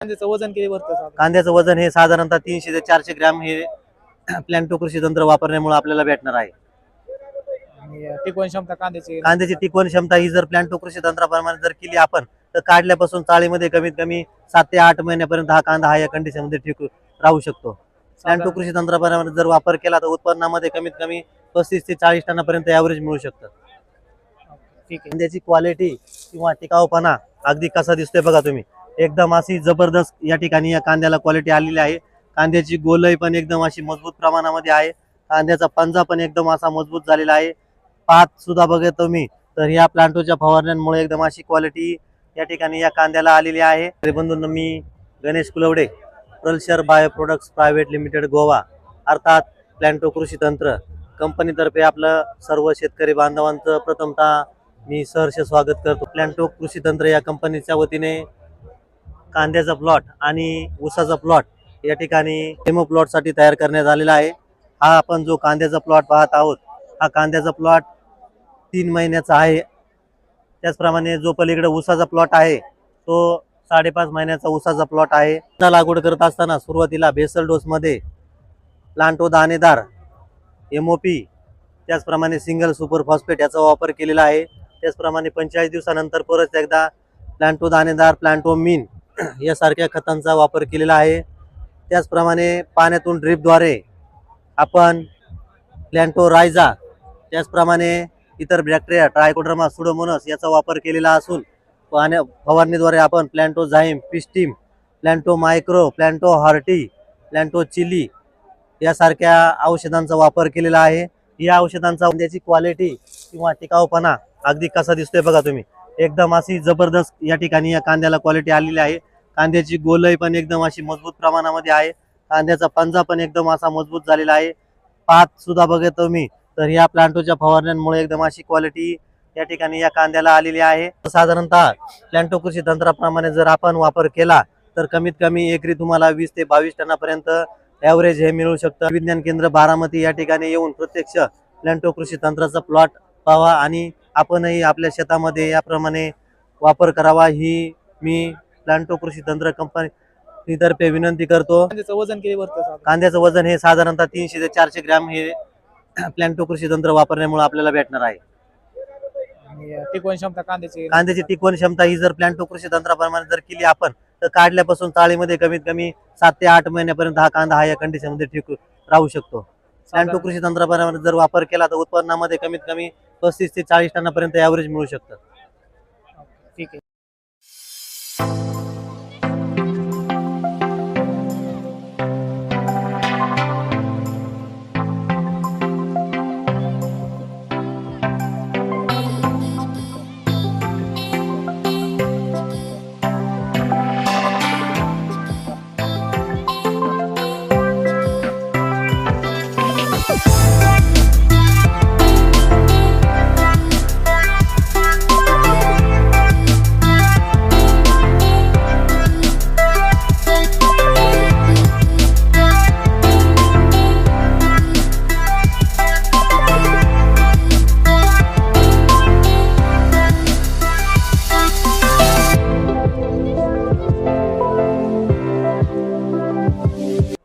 कांद्याचं वजन किती भरतं? कांद्याचं वजन हे साधारणतः तीनशे ते चारशे ग्रॅम हे प्लॅन्टो कृषी तंत्र वापरण्यामुळे आपल्याला भेटणार आहे. आणि टिकवण क्षमता कांद्याची? कांद्याची टिकवण क्षमता ही जर प्लॅन्टो कृषी तंत्राप्रमाणे जर केली आपण तर काढल्यापासून चाळीमध्ये कमीत कमी सात ते आठ महिन्यापर्यंत हा कांदा हा या कंडिशनमध्ये टिकू राहू शकतो. प्लॅन्टो कृषी तंत्राप्रमाणे जर वापर केला तर उत्पन्नामध्ये कमीत कमी पस्तीस ते चाळीस टनापर्यंत ॲव्हरेज मिळू शकतं. ठीक आहे. कांद्याची क्वालिटी किंवा टिकाऊपणा अगदी कसा दिसतोय बघा तुम्ही. एकदम अशी जबरदस्त या ठिकाणी या कांद्याला क्वालिटी आलेली आहे. कांद्याची गोलई पण एकदम अशी मजबूत प्रमाणामध्ये आहे. कांद्याचा पंजा पण एकदम असा मजबूत झालेला आहे. पात सुद्धा बघत तुम्ही तर या प्लांटोच्या फवारण्यांमुळे एकदम अशी क्वालिटी या ठिकाणी या कांद्याला आलेली आहे. तरी मी Ganesh Kulwade प्रलशर bio products private limited Goa अर्थात प्लॅन्टो कृषी तंत्र. कंपनीतर्फे आपलं सर्व शेतकरी बांधवांचं प्रथमतः मी सहर्ष स्वागत करतो. प्लॅन्टो कृषी तंत्र या कंपनीच्या वतीने कांद्याचा प्लॉट आणि ऊसाचा प्लॉट या ठिकाणी डेमो प्लॉटसाठी तयार करण्यात आलेला आहे. हा आपण जो कांद्याचा प्लॉट पाहत आहोत हा कांद्याचा प्लॉट तीन महिन्याचा आहे. त्याचप्रमाणे जो पलीकडे ऊसाचा प्लॉट आहे तो साडेपाच महिन्याचा ऊसाचा प्लॉट आहे. लागवड करत असताना सुरुवातीला बेसल डोसमध्ये प्लांटो दाणेदार एम ओ पी त्याचप्रमाणे सिंगल सुपर फॉस्फेट याचा वापर केलेला आहे. त्याचप्रमाणे पंचेचाळीस दिवसानंतर परत एकदा प्लांटो दाणेदार प्लांटो मीन यासारख्या खतांचा वापर केलेला आहे. त्याचप्रमाणे पाण्यातून ड्रीपद्वारे आपण प्लॅन्टो रायझा त्याचप्रमाणे इतर बॅक्टेरिया ट्रायकोड्रमा सुडोमोनस याचा वापर केलेला असून पाण्या फवारणीद्वारे आपण प्लॅन्टो झाईम पिस्टीम Planto micro Planto hearty Planto chilli यासारख्या औषधांचा वापर केलेला आहे. या औषधांचा त्याची क्वालिटी किंवा टिकाऊपणा अगदी कसा दिसतोय बघा तुम्ही. एकदम अशी जबरदस्त या ठिकाणी या कांद्याला क्वालिटी आलेली आहे. कांद्याची गोलई पण एकदम अशी मजबूत प्रमाणामध्ये आहे. कांद्याचा पंजा पण एकदम असा मजबूत झालेला आहे. पात सुद्धा बघतो मी तर या प्लांटोच्या फवारण्यांमुळे एकदम अशी क्वालिटी या ठिकाणी या कांद्याला आलेली आहे. साधारणतः प्लॅन्टो कृषी तंत्राप्रमाणे जर आपण वापर केला तर कमीत कमी एकरी तुम्हाला वीस ते बावीस टनापर्यंत ॲव्हरेज हे मिळू शकतं. विज्ञान केंद्र बारामती या ठिकाणी येऊन प्रत्यक्ष प्लॅन्टो कृषी तंत्राचा प्लॉट पाहावा आणि आपणही आपल्या शेतामध्ये याप्रमाणे वापर करावा ही मी प्लॅन्टो कृषी तंत्र कंपनी तर्फे विनंती करतो. कांद्याचं वजन किती भरतं? कांद्याचं वजन हे साधारणतः तीनशे ते चारशे ग्रॅम हे प्लॅन्टो कृषी तंत्र वापरण्यामुळे आपल्याला भेटणार आहे. आणि टिकवण क्षमता कांद्याची? कांद्याची टिकवण क्षमता ही जर प्लॅन्टो कृषी तंत्राप्रमाणे जर केली आपण तर काढल्यापासून चाळीमध्ये कमीत कमी सात ते आठ महिन्यापर्यंत हा कांदा हा या कंडिशनमध्ये टिकू राहू शकतो. प्लॅन्टो साधारण- कृषी तंत्राप्रमाणे जर वापर केला तर उत्पन्नामध्ये कमीत कमी पस्तीस ते चाळीस टनापर्यंत ॲव्हरेज मिळू शकतं. ठीक आहे.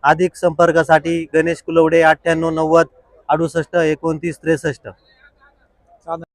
अधिक संपर्कासाठी गणेश कुलवडे अठ्ठ्याण्णव नव्वद अडुसष्ट एकोणतीस त्रेसष्ट.